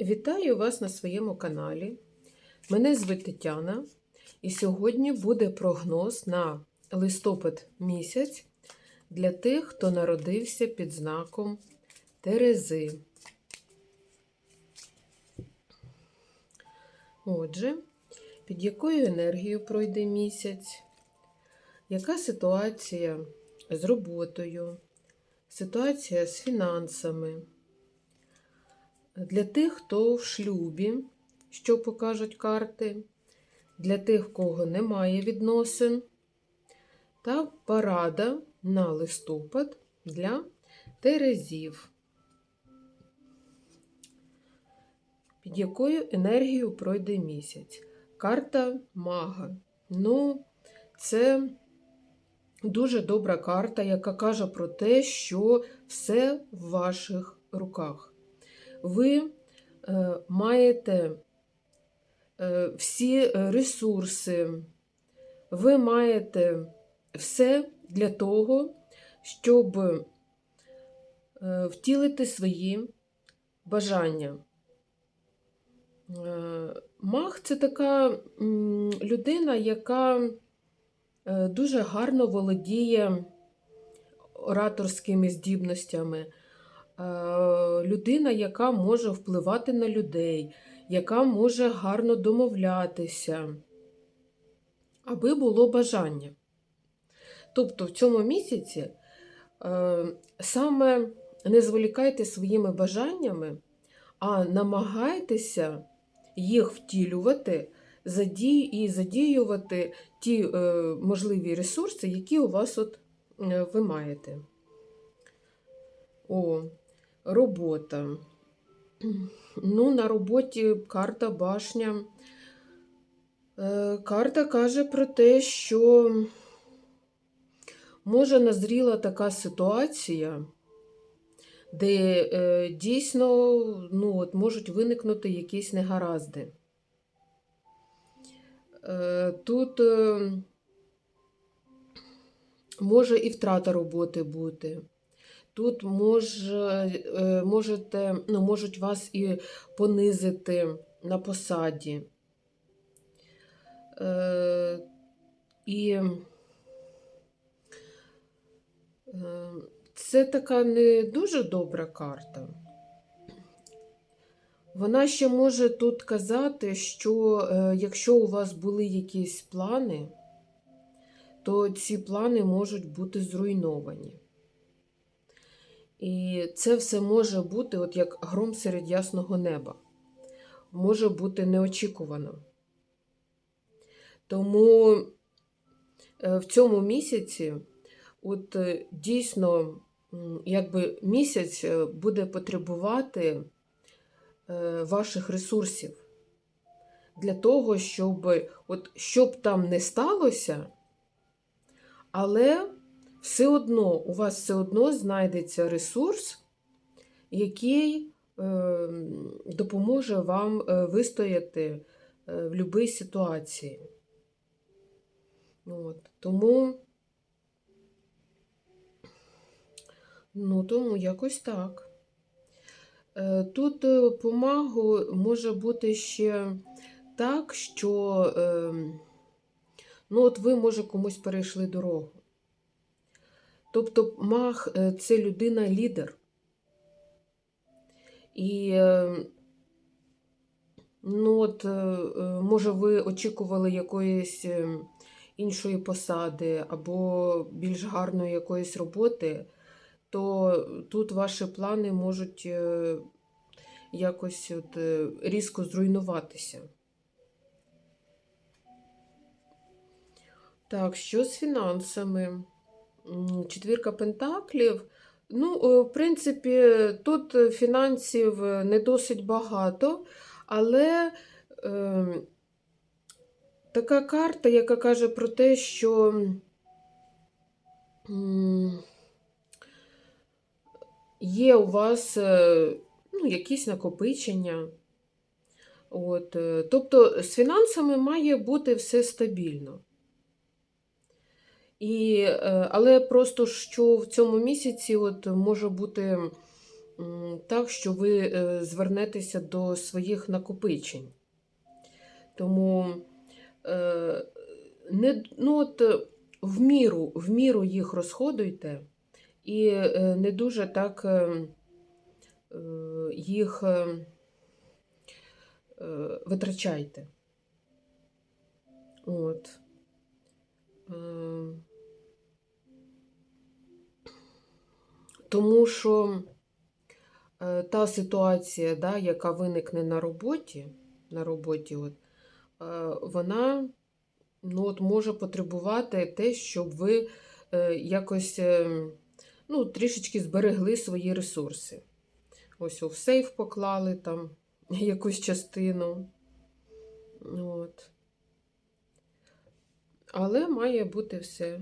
Вітаю вас на своєму каналі. Мене звуть Тетяна, і сьогодні буде прогноз на листопад місяць для тих, хто народився під знаком Терези. Отже, під якою енергією пройде місяць? Яка ситуація з роботою? Ситуація з фінансами? Для тих, хто в шлюбі, що покажуть карти, для тих, в кого немає відносин, та парада на листопад для терезів. Під якою енергією пройде місяць? Карта мага. Ну, це дуже добра карта, яка каже про те, що все в ваших руках ви е, маєте е, всі ресурси, ви маєте все для того, щоб е, втілити свої бажання. Е, Маг це така людина, яка е, дуже гарно володіє ораторськими здібностями е, людина, яка може впливати на людей, яка може гарно домовлятися, аби було бажання. Тобто в цьому місяці е, саме не зволікайте своїми бажаннями, а намагайтеся їх втілювати і задіювати ті е, можливі ресурси, які у вас от, е, ви маєте. О, робота. Ну, на роботі карта башня. Е, Карта каже про те, що може назріла така ситуація, де е, дійсно ну, от, можуть виникнути якісь негаразди. Е, Тут може і втрата роботи бути. Тут може, можете, ну, можуть вас і понизити на посаді. Е, І е, це така не дуже добра карта. Вона ще може тут казати, що е, якщо у вас були якісь плани, то ці плани можуть бути зруйновані. І це все може бути, от як гром серед ясного неба. Може бути неочікувано. Тому е, в цьому місяці, от е, дійсно, якби місяць е, буде потребувати ваших ресурсів для того, щоб, от, щоб там не сталося, але все одно у вас все одно знайдеться ресурс, який е, допоможе вам е, вистояти е, в будь-якій ситуації. От. Тому, ну, тому якось так. Тут е, по магу може бути ще так, що е, ну, от ви, може, комусь перейшли дорогу. Тобто маг е, це людина-лідер. І, е, ну от, е, може, ви очікували якоїсь іншої посади або більш гарної якоїсь роботи, то тут ваші плани можуть якось от, різко зруйнуватися. Так, що з фінансами? Четвірка пентаклів. Ну, е, в принципі, тут фінансів е, не досить багато, але е, така карта, яка каже про те, що є у вас е, ну, якісь накопичення. От, тобто з фінансами має бути все стабільно. І, е, але просто що в цьому місяці от може бути так, що ви е, звернетеся до своїх накопичень. Тому е, не, ну от, в, міру, в міру їх розходуйте і не дуже так їх витрачайте. От. Тому що е, та ситуація, да, яка виникне на роботі, на роботі, от, е, вона ну, от, може потребувати те, щоб ви е, якось ну, трішечки зберегли свої ресурси. Ось у сейф поклали там якусь частину. От. Але має бути все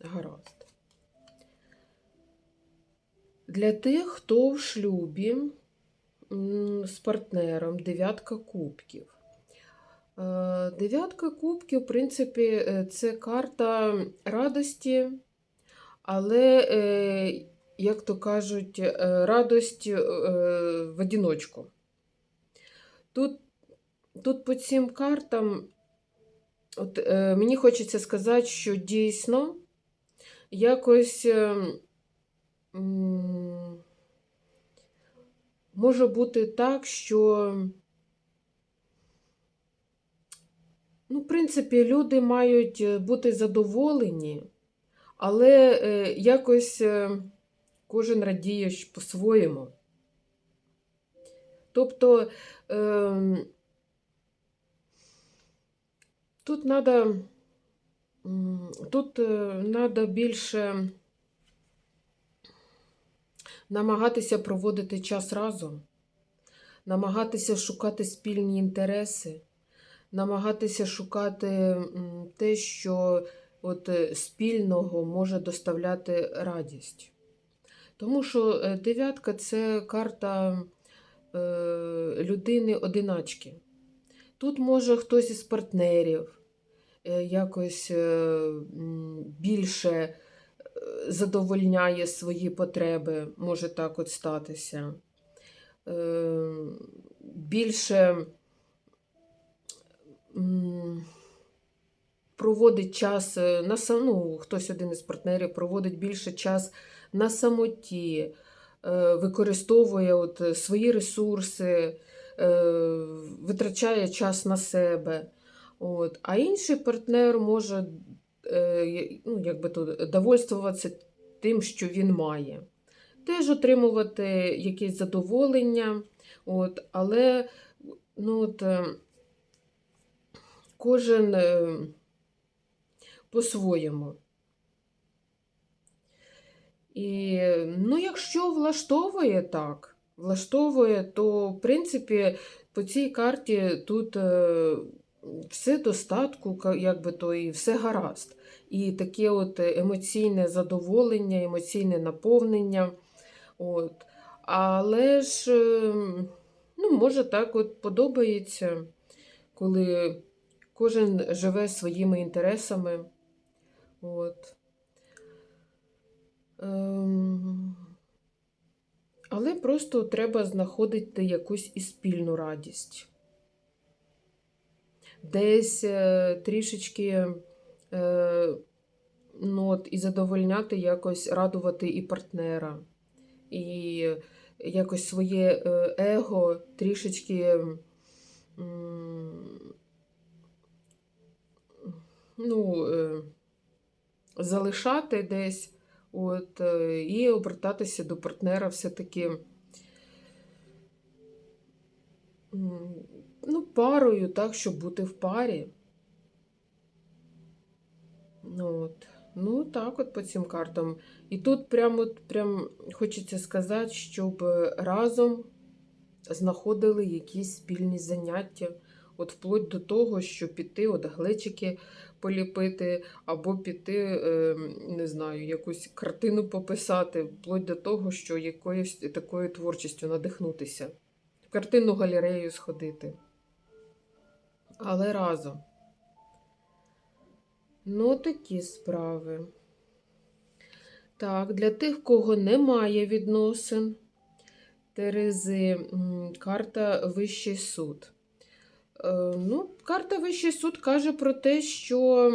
гаразд. Для тих, хто в шлюбі з партнером, дев'ятка кубків. Е, Дев'ятка кубків, в принципі, е, це карта радості, але, е, як то кажуть, радость в одиночку. Тут, тут по цим картам, от, мені хочеться сказати, що дійсно якось. Може бути так, що, ну, в принципі, люди мають е, бути задоволені, але е, якось е, кожен радіє по-своєму. Тобто е, тут треба тут треба більше намагатися проводити час разом, намагатися шукати спільні інтереси, намагатися шукати те, що от, е, спільного може доставляти радість. Тому що е, дев'ятка це карта е, людини-одиначки. Тут може хтось із партнерів якось більше задовольняє свої потреби, може так от статися. Е, Більше проводить час е, на ну, хтось один із партнерів проводить більше час на самоті, е, використовує от свої ресурси, витрачає час на себе. От. А інший партнер може ну, якби то, довольствуватися тим, що він має. Теж отримувати якесь задоволення, от, але ну, от, е, кожен е, по-своєму. І ну, якщо влаштовує так, влаштовує, то в принципі по цій карті тут е, все достатку, ка- якби то і все гаразд. І таке от емоційне задоволення, емоційне наповнення. От. Але ж, е, ну, може, так от подобається, коли кожен живе своїми інтересами. От. Ем, Але просто треба знаходити якусь і спільну радість. Десь е, трішечки е, ну, от, і задовольняти, якось радувати і партнера, і якось своє е, его трішечки ну, залишати десь. От, і обертатися до партнера все-таки ну, парою, так, щоб бути в парі. От. Ну, так, от по цим картам. І тут прям, от, прям хочеться сказати, щоб разом знаходили якісь спільні заняття. От вплоть до того, що піти, от глечики поліпити, або піти, е, не знаю, якусь картину пописати, вплоть до того, що якоюсь такою творчістю надихнутися. В картинну галерею сходити. Але разом. Ну, такі справи. Так, для тих, кого немає відносин, Терези карта Вищий суд. Е, Ну, карта Вищий суд каже про те, що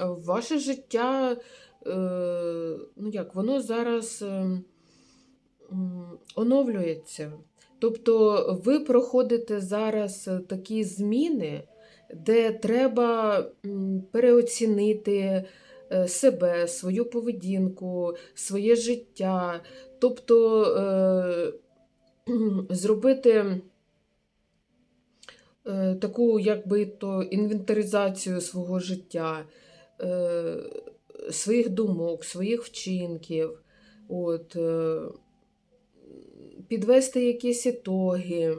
ваше життя, е, ну як, воно зараз е, оновлюється. Тобто ви проходите зараз е, такі зміни, де треба переоцінити е, себе, свою поведінку, своє життя, тобто е, зробити таку, якби то інвентаризацію свого життя, своїх думок, своїх вчинків, от, підвести якісь ітоги,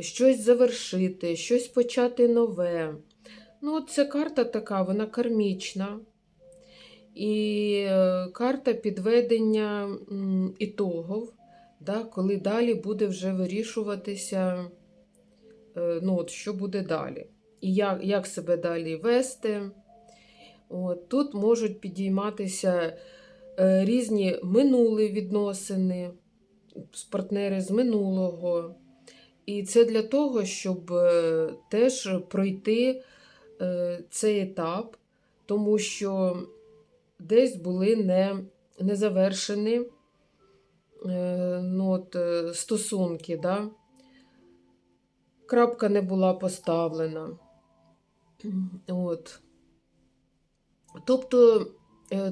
щось завершити, щось почати нове. Ну, ця карта така, вона кармічна. І е, карта підведення м, ітогів, да, коли далі буде вже вирішуватися, е, ну, от, що буде далі. І як, як себе далі вести. От, тут можуть підійматися е, різні минулі відносини, партнери з минулого. І це для того, щоб е, теж пройти е, цей етап, тому що десь були не, завершені е, ну, от, стосунки, да? крапка не була поставлена. От. Тобто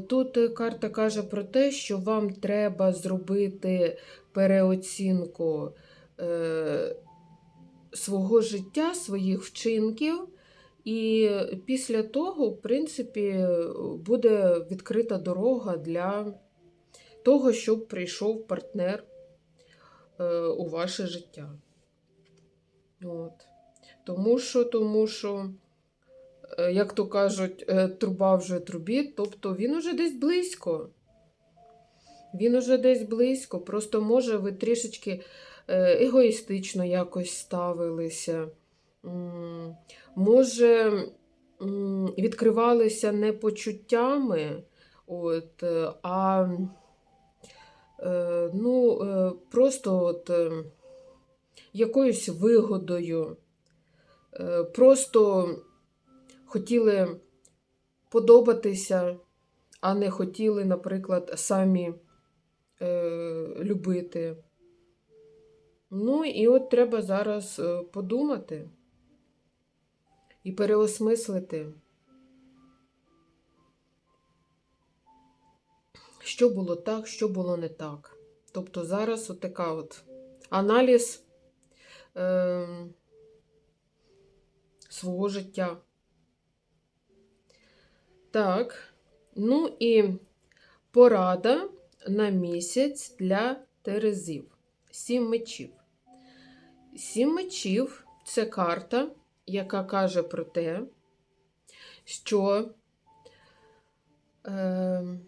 тут карта каже про те, що вам треба зробити переоцінку е, свого життя, своїх вчинків, і після того, в принципі, буде відкрита дорога для того, щоб прийшов партнер е, у ваше життя. От. Тому що, тому що, е, як то кажуть, е, труба вже трубі, тобто він уже десь близько. Він уже десь близько. Просто, може, ви трішечки е, егоїстично якось ставилися. Може, відкривалися не почуттями, от, е, а е, ну, просто от, якоюсь вигодою. Просто хотіли подобатися, а не хотіли, наприклад, самі любити. Ну, і от треба зараз е, подумати і переосмислити, що було так, що було не так. Тобто зараз от така от аналіз е, свого життя. Так, ну і порада на місяць для Терезів. Сім мечів. Сім мечів це карта, яка каже про те, що е,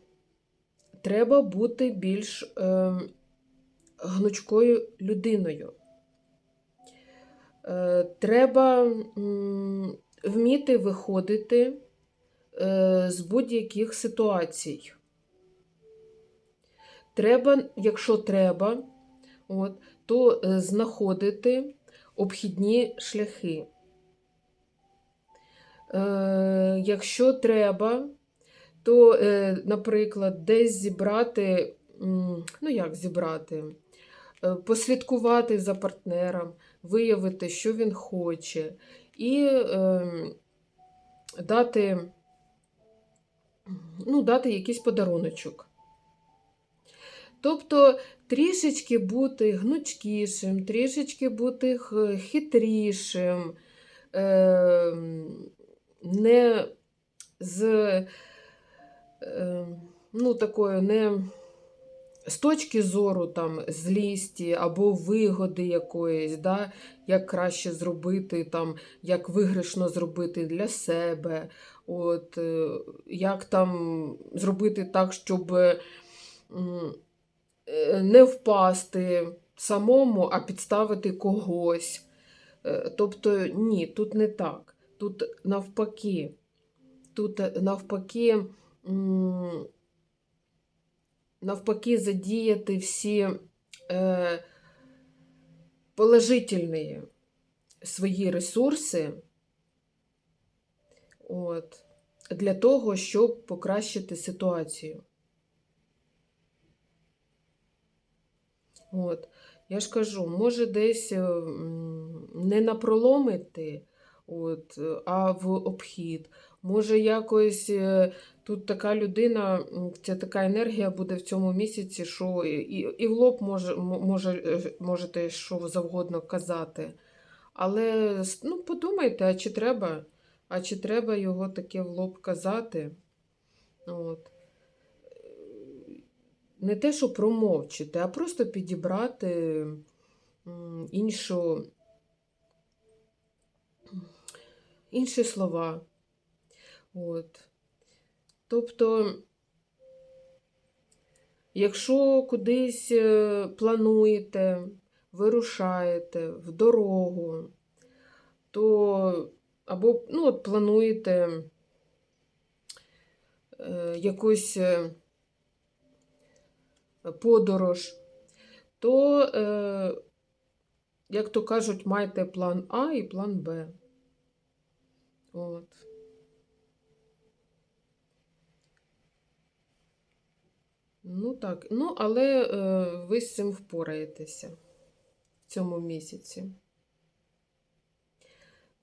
треба бути більш е, гнучкою людиною. Е, треба м, вміти виходити е, з будь-яких ситуацій. Треба, якщо треба, от, то е, знаходити обхідні шляхи. Е, якщо треба, то, е, наприклад, десь зібрати, ну як зібрати, Е, послідкувати за партнером, виявити, що він хоче, і е, дати, ну, дати якийсь подаруночок. Тобто трішечки бути гнучкішим, трішечки бути хитрішим, е, не з е, ну, такою не з точки зору там, злісті або вигоди якоїсь, да, як краще зробити, там, як виграшно зробити для себе, от, е, як там зробити так, щоб не впасти самому, а підставити когось. Е, Тобто, ні, тут не так. Тут навпаки. Тут е, навпаки навпаки задіяти всі е, положительні свої ресурси от, для того, щоб покращити ситуацію. От. Я ж кажу, може десь е, не напроломити, от, е, а в обхід. Може, якось е, тут така людина, ця така енергія буде в цьому місяці, що і, і в лоб може, може, можете що завгодно казати. Але ну, подумайте, а чи треба? А чи треба його таке в лоб казати? От. Не те, що промовчити, а просто підібрати іншу, інші слова. От. Тобто, якщо кудись е, плануєте, вирушаєте в дорогу, то або ну, от плануєте е, якусь е, подорож, то, е, як то кажуть, майте план А і план Б. От. Ну так, ну, але е, ви з цим впораєтеся в цьому місяці.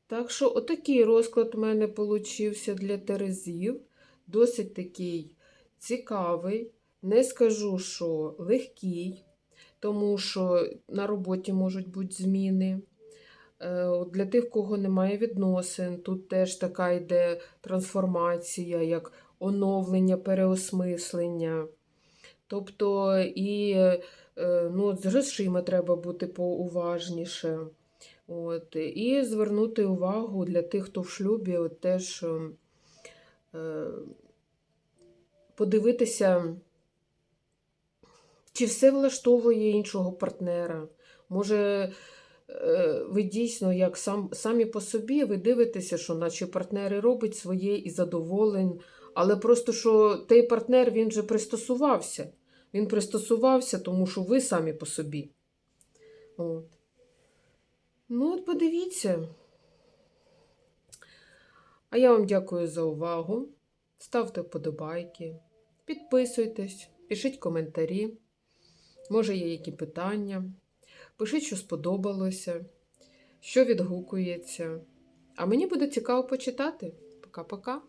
Так що, отакий розклад у мене получився для Терезів. Досить такий цікавий. Не скажу, що легкий, тому що на роботі можуть бути зміни. Е, Для тих, кого немає відносин, тут теж така йде трансформація, як оновлення, переосмислення. Тобто і е, ну, з грошима треба бути поуважніше. От, і звернути увагу для тих, хто в шлюбі, от теж е, подивитися, чи все влаштовує іншого партнера. Може, е, ви дійсно, як сам, самі по собі, ви дивитеся, що наче партнери робить своє і задоволен, але просто що той партнер він же пристосувався. Він пристосувався, тому що ви самі по собі. От. Ну, от подивіться. А я вам дякую за увагу. Ставте вподобайки, підписуйтесь, пишіть коментарі. Може, є які питання. Пишіть, що сподобалося, що відгукується. А мені буде цікаво почитати. Пока-пока.